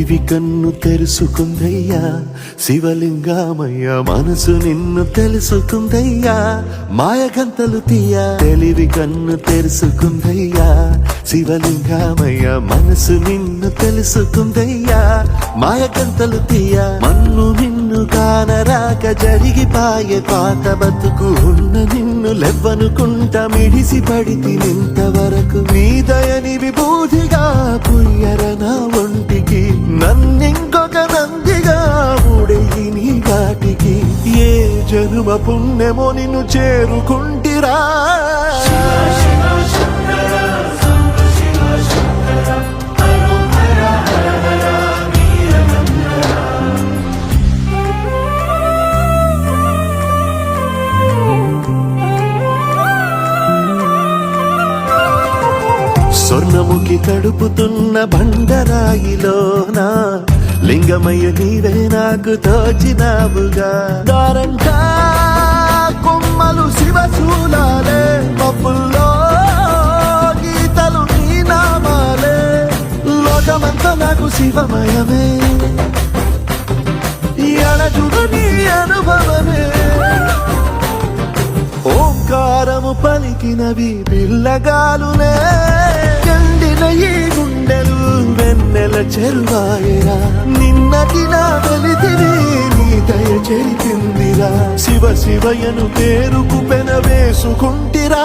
తెలివి కన్ను తెరుసుకుందయ్యా శివలింగమయ్య మనసు నిన్ను తెలుసుకుందయ్యా మాయగంతలు తీయ తెలివి కన్ను తెరుసుకుందయ్యా శివలింగమయ్య మనసు నిన్ను తెలుసుకుందయ్యా మాయగంతలు తీయ మన్ను నిన్ను కానరాక జరిగిపాయే పాత బతుకు ఉన్న నిన్ను లెవ్వనుకుంట మిడిసి పడితి నింతవరకు. నీ దయని విభూతిగా పుయ్యర నా ఒంటికి. నన్నింకొక నందిగా ఊడెయ్యి నీ వాటికి. ఏ జనుమ పుణ్యమో నిన్ను చేరుకుంటిరా. స్వర్ణముఖి తడుపుతున్న బండరాయిలోన లింగమయ్య నీవే నాకు తోచినావుగా. దారంట కొమ్మలు శివశూలాలే మబ్బుల్లో గీతలు నీ నామాలే. లోకమంతా నాకు శివమయమే. అడజుడు నీ అనుభవమే. ఓంకారము పలికినవి పిల్లగాలునే ఎండిన ఈ గుండెలు వెన్నెల చెల్వాయరా నిన్నటి నా వెలితిని నీ దయ చెరిపిందిరా. శివ శివయను పేరుకు పెన వేసుకుంటిరా.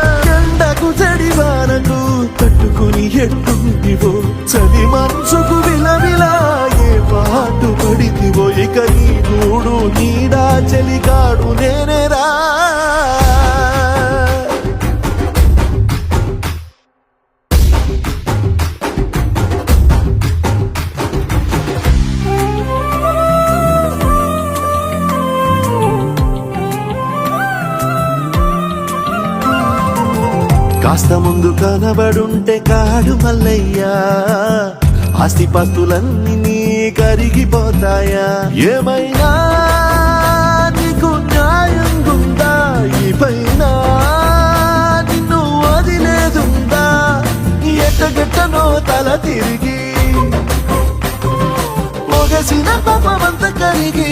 ఎండకు చెడివానకు తట్టుకుని ఎట్టుంటివో చలి మనసుకు విలవిలా ఏ పాటు పడితివో? ఇక నీ గూడు నీడా చలికాడు నేనే కాస్త ముందు కనబడుంటే కాడు మల్లయ్యా. ఆస్తిపాస్తులన్నీ నీ కరిగిపోతాయా. ఏమైనా నీకు న్యాయం గుందా ఈ పైన నిన్ను వదిలేదుందా ఎట్టగట్టనో తల తిరిగి. పొగసిన పాపమంత కరిగి.